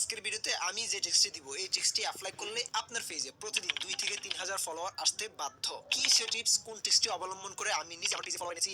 আজকের ভিডিওতে আমি যে টেক্সটি দিব, এই টেক্সটি অ্যাপ্লাই করলে আপনার পেজে প্রতিদিন দুই থেকে তিন হাজার ফলোয়ার আসতে বাধ্য। কি সে টিপস কোন টেক্সটি অবলম্বন করে আমি নিজে আমার পেজে ফলো এনেছি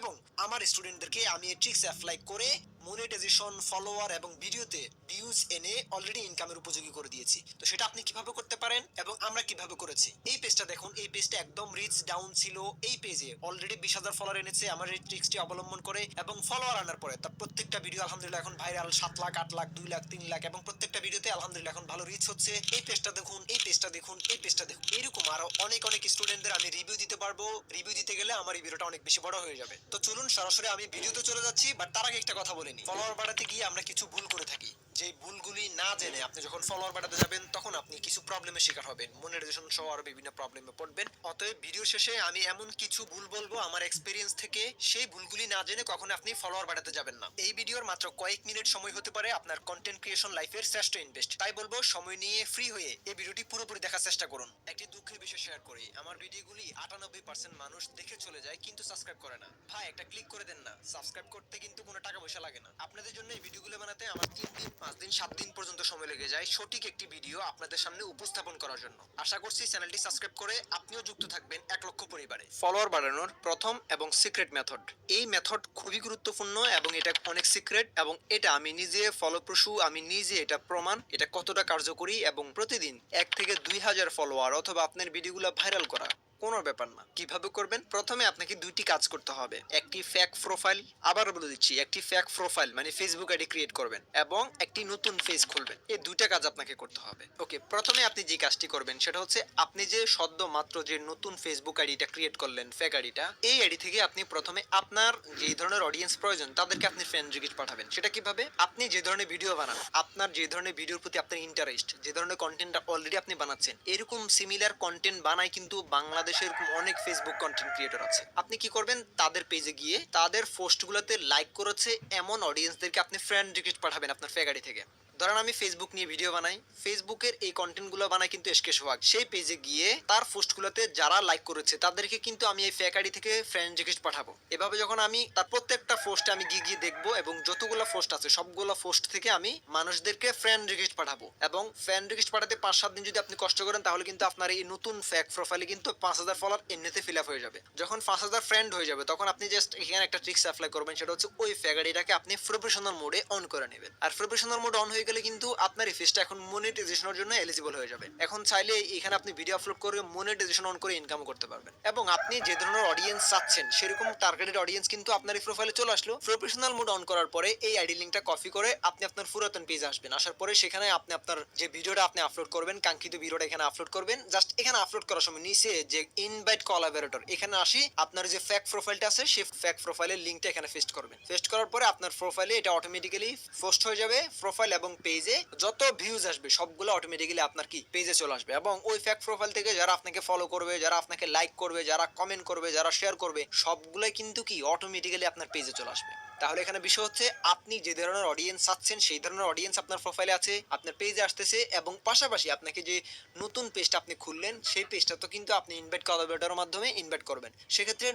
এবং আমার স্টুডেন্টদেরকে আমি এই ট্রিক্স অ্যাপ্লাই করে মনিটাইজেশন ফলোয়ার এবং ভিডিওতে ভিউজ এনে অলরেডি ইনকামের উপযোগী করে দিয়েছি। তো সেটা আপনি কীভাবে করতে পারেন এবং আমরা কীভাবে করেছি? এই পেজটা দেখুন, এই পেজটা একদম রিচ ডাউন ছিল এই পেজে অলরেডি বিশ হাজার ফলোয়ার এনেছে আমার এই ট্রিক্সটি অবলম্বন করে এবং ফলোয়ার আনার পরে তার প্রত্যেকটা ভিডিও আলহামদুলিল্লাহ এখন ভাইরাল সাত লাখ, আট লাখ, দুই লাখ, তিন লাখ এবং প্রত্যেকটা ভিডিওতে আলহামদুলিল্লাহ এখন ভালো রিচ হচ্ছে। এই পেজটা দেখুন, এই পেজটা দেখুন, এই পেজটা দেখুন। এরকম আরও অনেক অনেক স্টুডেন্টদের আমি রিভিউ দিতে পারব। রিভিউ দিতে গেলে আমার এই ভিডিওটা অনেক বেশি বড় হয়ে যাবে। তো চলুন সরাসরি আমি ভিডিওতে চলে যাচ্ছি বাট তার আগে একটা কথা বলে। ফলোয়ার বাড়াতে গিয়ে আমরা কিছু ভুল করে থাকি। যে ভুলগুলি না জেনে আপনি যখন ফলোয়ার বাড়াতে যাবেন, তখন আপনি প্রবলেমের শিকার হবেন। মনিটাইজেশন সহ আরও বিভিন্ন প্রবলেমে পড়বেন। অতএব ভিডিও শেষে আমি এমন কিছু ভুল বলব আমার এক্সপিরিয়েন্স থেকে। সেই ভুলগুলি না জেনে কখনো আপনি ফলোয়ার বাড়াতে যাবেন না। এই ভিডিওর মাত্র কয়েক মিনিট সময় হতে পারে আপনার কন্টেন্ট ক্রিয়েশন লাইফের শ্রেষ্ঠ ইনভেস্ট তাই বলব, সময় নিয়ে ফ্রি হয়ে এই ভিডিওটি পুরোপুরি দেখার চেষ্টা করুন। একটি দুঃখের বিষয় শেয়ার করি। আমার ভিডিওগুলি আটানব্বই পার্সেন্ট মানুষ দেখে চলে যায়, কিন্তু সাবস্ক্রাইব করে না। ভাই, একটা ক্লিক করে দেন না। সাবস্ক্রাইব করতে কিন্তু কোনো টাকা পয়সা লাগে না। আপনাদের জন্য এই ভিডিওগুলো বানাতে আমার তিন দিন, পাঁচ দিন, সাত দিন পর্যন্ত সময় লেগে যায়। সঠিক একটি ভিডিও আপনাদের সামনে উপস্থাপন করার জন্য। আশা করছি চ্যানেলটি সাবস্ক্রাইব করে আপনিও যুক্ত থাকবেন এক লক্ষ পরিবারে। ফলোয়ার বাড়ানোর প্রথম এবং সিক্রেট মেথড। এই মেথড খুবই গুরুত্বপূর্ণ এবং এটা অনেক সিক্রেট এবং এটা আমি নিজে ফলপ্রসূ, আমি নিজে এটা প্রমাণ, এটা কতটা কার্যকরী এবং প্রতিদিন এক থেকে দুই হাজার ফলোয়ার অথবা আপনার ভিডিওগুলো ভাইরাল করা। কোনো ব্যাপার না। কীভাবে করবেন? প্রথমে আপনাকে দুইটি কাজ করতে হবে। একটি ফ্যাক প্রোফাইল আবার বলে দিচ্ছি, একটি ফ্যাক প্রোফাইল মানে ফেসবুক আইডি ক্রিয়েট করবেন এবং একটি নতুন পেজ খুলবেন। এই দুইটা কাজ আপনাকে করতে হবে। ওকে প্রথমে আপনি যে কাজটি করবেন সেটা হচ্ছে আপনি যে সদ্য মাত্র যে নতুন ফেসবুক আইডিটা ক্রিয়েট করলেন ফেক আইডিটা এই আইডি থেকে আপনি প্রথমে আপনার যে ধরনের অডিয়েন্স প্রয়োজন, তাদেরকে আপনি ফ্রেন্ড রিকোয়েস্ট পাঠাবেন। সেটা কীভাবে? আপনি যে ধরনের ভিডিও বানান, আপনার যে ধরনের ভিডিওর প্রতি আপনার ইন্টারেস্ট যে ধরনের কন্টেন্ট অলরেডি আপনি বানাচ্ছেন, এরকম সিমিলার কন্টেন্ট বানায় কিন্তু বাংলাদেশে এরকম অনেক ফেসবুক কন্টেন্ট ক্রিয়েটর আছে। আপনি কি করবেন? তাদের পেজে গিয়ে তাদের পোস্টগুলোতে লাইক করেছে এমন অডিয়েন্সদেরকে আপনি ফ্রেন্ড রিকোয়েস্ট পাঠাবেন আপনার ফ্যাকারি থেকে। ধরেন আমি ফেসবুক নিয়ে ভিডিও বানাই ফেসবুকের এই কন্টেন্টগুলো বানাই কিন্তু এসকে সোহাগ সেই পেজে গিয়ে তার পোস্টগুলোতে যারা লাইক করেছে, তাদেরকে কিন্তু আমি এই ফেক আইডি থেকে ফ্রেন্ড রিকোয়েস্ট পাঠাবো। এভাবে যখন আমি তার প্রত্যেকটা পোস্টে আমি গিয়ে গিয়ে দেখব এবং যতগুলো পোস্ট আছে, সবগুলো পোস্ট থেকে আমি মানুষদেরকে ফ্রেন্ড রিকোয়েস্ট পাঠাবো। এবং ফ্রেন্ড রিকোয়েস্ট পাঠাতে পাঁচ সাত দিন যদি আপনি কষ্ট করেন, তাহলে কিন্তু আপনার এই নতুন ফেক প্রোফাইলে কিন্তু পাঁচ হাজার ফলোয়ার এমনিতে ফিল আপ হয়ে যাবে। যখন পাঁচ হাজার ফ্রেন্ড হয়ে যাবে, তখন আপনি জাস্ট এখানে একটা ট্রিক্স অ্যাপ্লাই করবেন, সেটা হচ্ছে ওই ফেক আইডিটাকে আপনি প্রফেশনাল মোডে অন করে নেবেন। আর প্রফেশনাল মোড অন হয়ে গেলে কিন্তু আপনার এই ফেসটা এখন মনিটাইজেশনের জন্য এলিজিবল হয়ে যাবে। এখন চাইলে এখানে আপনি ভিডিও আপলোড করে মনিটাইজেশন অন করে ইনকাম করতে পারবেন। এবং আপনি যে ধরনের অডিয়েন্স চাচ্ছেন, সেরকম টার্গেটেড অডিয়েন্স কিন্তু আপনার এই প্রোফাইলে চলে আসলো। প্রফেশনাল মোড অন করার পরে এই আইডি লিঙ্কটা কপি করে আপনি আপনার পুরাতন পেজে আসবেন। আসার পরে সেখানে আপনি আপনার যে ভিডিওটা আপনি আপলোড করবেন, কাঙ্ক্ষিত ভিডিওটা এখানে আপলোড করবেন। জাস্ট এখানে আপলোড করার সময় নিচে যে ইনভাইট কলাবোরেটর এখানে আসি, আপনার যে ফ্যাক প্রোফাইলটা আছে সেই ফ্যাক প্রোফাইলের লিঙ্কটা এখানে পেস্ট করবেন। পেস্ট করার পরে আপনার প্রোফাইলে এটা অটোমেটিক্যালি পোস্ট হয়ে যাবে। প্রোফাইল এবং পেজে যত ভিউজ আসবে, সবগুলো অটোমেটিক্যালি আপনার কি পেজে চলে আসবে। এবং ওই ফ্যাক প্রোফাইল থেকে যারা আপনাকে ফলো করবে, যারা আপনাকে লাইক করবে, যারা কমেন্ট করবে, যারা শেয়ার করবে, সবগুলোই কিন্তু কি অটোমেটিক্যালি আপনার পেজে চলে আসবে। তাহলে এখানে বিষয় হচ্ছে, আপনি যে ধরনের অডিয়েন্স চাচ্ছেন, সেই ধরনের অডিয়েন্স আপনার প্রোফাইলে আছে, আপনার পেজে আসতেছে, এবং পাশাপাশি আপনাকে যে নতুন পেজটা আপনি খুললেন, সেই পেজটা তো কিন্তু আপনি ইনভাইট কলাবেটারের মাধ্যমে ইনভাইট করবেন। সেক্ষেত্রে